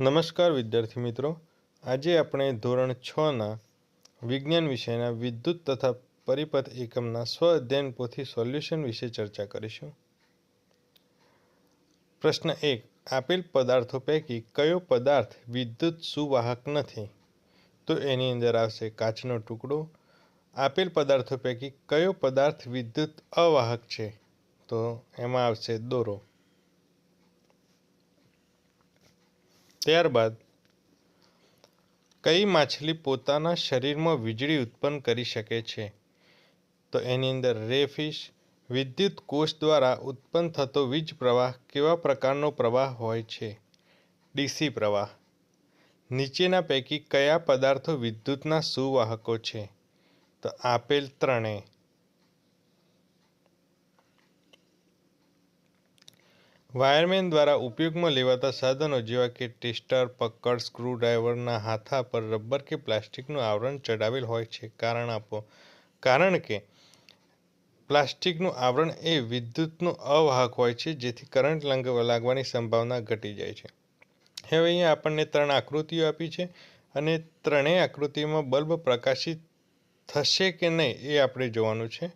નમસ્કાર વિદ્યાર્થી મિત્રો. આજે આપણે ધોરણ છના વિજ્ઞાન વિષયના વિદ્યુત તથા પરિપથ એકમના સ્વ અધ્યયન પોથી સોલ્યુશન વિશે ચર્ચા કરીશું. પ્રશ્ન એક, આપેલ પદાર્થો પૈકી કયો પદાર્થ વિદ્યુત સુવાહક નથી? તો એની અંદર આવશે કાચનો ટુકડો. આપેલ પદાર્થો પૈકી કયો પદાર્થ વિદ્યુત અવાહક છે? તો એમાં આવશે દોરો. ત્યારબાદ કઈ માછલી પોતાના શરીરમાં વીજળી ઉત્પન્ન કરી શકે છે? તો એની અંદર રેફિશ વિદ્યુત કોષ દ્વારા ઉત્પન્ન થતો વીજ પ્રવાહ કેવા પ્રકારનો પ્રવાહ હોય છે? ડીસી પ્રવાહ. નીચેના પૈકી કયા પદાર્થો વિદ્યુતના સુવાહકો છે? તો આપેલ ત્રણેય વાયરમેન દ્વારા ઉપયોગમાં લેવાતા સાધનો જેવા કે ટેસ્ટર, પકડ સ્ક્રૂડ્રાઈવરના હાથા પર રબર કે પ્લાસ્ટિકનું આવરણ ચડાવેલ હોય છે. કારણ આપો, કારણ કે પ્લાસ્ટિકનું આવરણ એ વિદ્યુતનું અવાહક હોય છે, જેથી કરંટ લાગવાની સંભાવના ઘટી જાય છે. હવે અહીંયા આપણને ત્રણ આકૃતિઓ આપી છે અને ત્રણેય આકૃતિમાં બલ્બ પ્રકાશિત થશે કે નહીં એ આપણે જોવાનું છે.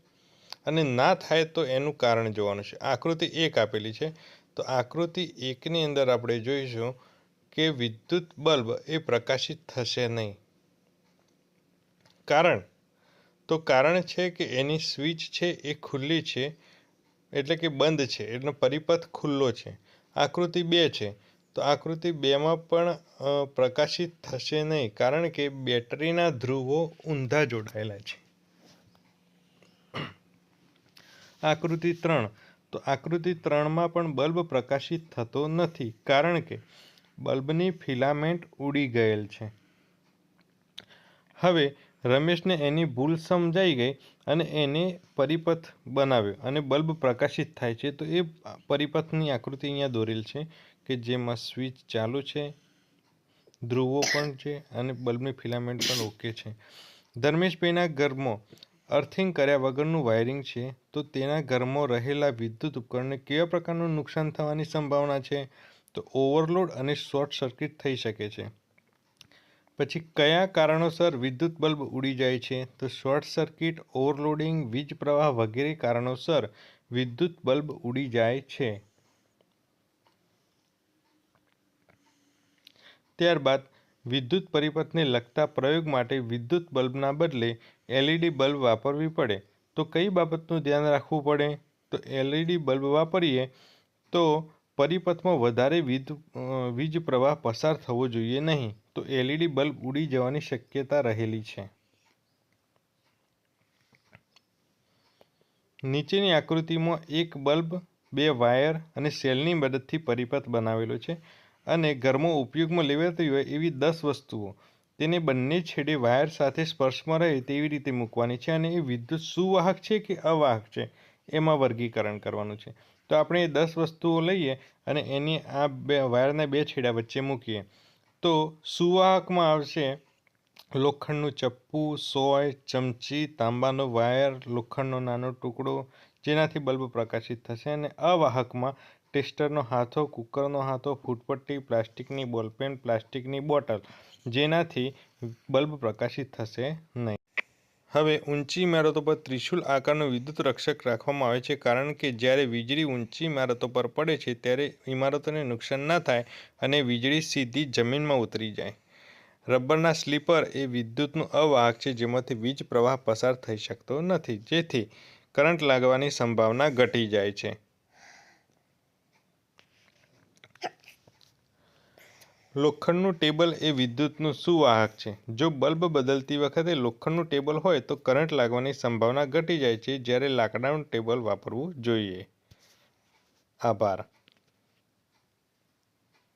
અને ના થાય તો એનું કારણ જોવાનું છે. આકૃતિ એક આપેલી છે. તો આકૃતિ એકની અંદર આપણે જોઈશું કે વિદ્યુત બલ્બ એ પ્રકાશિત થશે નહીં. કારણ? તો કારણ છે કે એની સ્વિચ છે એ ખુલ્લી છે, એટલે કે બંધ છે, એનો પરિપથ ખુલ્લો છે. આકૃતિ બે છે. તો આકૃતિ બેમાં પણ પ્રકાશિત થશે નહીં, કારણ કે બેટરીના ધ્રુવો ઊંધા જોડાયેલા છે. આકૃતિ ત્રણ. તો આકૃતિ ત્રણમાં પણ બલ્બ પ્રકાશિત થતો નથી, કારણ કે બલ્બની ફિલામેન્ટ ઉડી ગયેલ છે. હવે રમેશને એની ભૂલ સમજાઈ ગઈ અને એને પરિપથ બનાવ્યો અને બલ્બ પ્રકાશિત થાય છે. તો એ પરિપથની આકૃતિ અહીંયા દોરેલ છે કે જેમાં સ્વિચ ચાલુ છે, ધ્રુવો પણ છે અને બલ્બની ફિલામેન્ટ પણ ઓકે છે. ધર્મેશભાઈના ઘરમાં અર્થિંગ કર્યા વગરનું વાયરિંગ છે, તો તેના ઘરમાં રહેલા વિદ્યુત ઉપકરણને કેવા પ્રકારનું નુકસાન થવાની સંભાવના છે? તો ઓવરલોડ અને શોર્ટ સર્કિટ થઈ શકે છે. પછી કયા કારણોસર વિદ્યુત બલ્બ ઉડી જાય છે? તો શોર્ટ સર્કિટ, ઓવરલોડિંગ, વીજ પ્રવાહ વગેરે કારણોસર વિદ્યુત બલ્બ ઉડી જાય છે. ત્યારબાદ વિદ્યુત પરિપથને લગતા પ્રયોગ માટે વિદ્યુત બલ્બના બદલે એલઈડી બલ્બ વાપરવી પડે. તો કઈ બાબતનું ધ્યાન રાખવું પડે? તો એલઈડી બલ્બ વાપરીએ તો પરિપથમાં વધારે વીજ વીજ પ્રવાહ પસાર થવો જોઈએ નહીં. તો એલઈડી બલ્બ ઉડી જવાની શક્યતા રહેલી છે. નીચેની આકૃતિમાં એક બલ્બ, બે વાયર અને સેલની મદદથી પરિપથ બનાવેલો છે. અને ઘરમાં ઉપયોગમાં લેવાતી હોય એવી દસ વસ્તુઓ. તેને બંને છેડે વાયર સાથે સ્પર્શમાં રહે તેવી રીતે મૂકવાની છે અને એ વિદ્યુત સુવાહક છે કે અવાહક છે, એમાં વર્ગીકરણ કરવાનું છે. તો આપણે એ દસ વસ્તુઓ લઈએ અને એની આ બે વાયરના બે છેડા વચ્ચે મૂકીએ. તો સુવાહકમાં આવશે લોખંડનું ચપ્પુ, સોય, ચમચી, તાંબાનો વાયર, લોખંડનો નાનો ટુકડો જેનાથી બલ્બ પ્રકાશિત થશે અને અવાહકમાં ટેસ્ટરનો હાથો, કુકરનો હાથો, ફૂટપટ્ટી, પ્લાસ્ટિકની બોલપેન, પ્લાસ્ટિકની બોટલ જેનાથી બલ્બ પ્રકાશિત થશે નહીં. હવે ઊંચી ઇમારતો પર ત્રિશુલ આકારનું વિદ્યુત રક્ષક રાખવામાં આવે છે કારણ કે જ્યારે વીજળી ઊંચી ઇમારતો પર પડે છે ત્યારે ઇમારતોને નુકસાન ના થાય અને વીજળી સીધી જમીનમાં ઉતરી જાય. રબરના સ્લીપર એ વિદ્યુતનું અવાહક છે, જેમાંથી વીજ પ્રવાહ પસાર થઈ શકતો નથી, જેથી કરંટ લાગવાની સંભાવના ઘટી જાય છે. લોખંડનું ટેબલ એ વિદ્યુતનું સુવાહક છે. જો બલ્બ બદલતી વખતે લોખંડનું ટેબલ હોય, તો કરંટ લાગવાની સંભાવના ઘટી જાય છે, જ્યારે લાકડાનું ટેબલ વાપરવું જોઈએ. આભાર.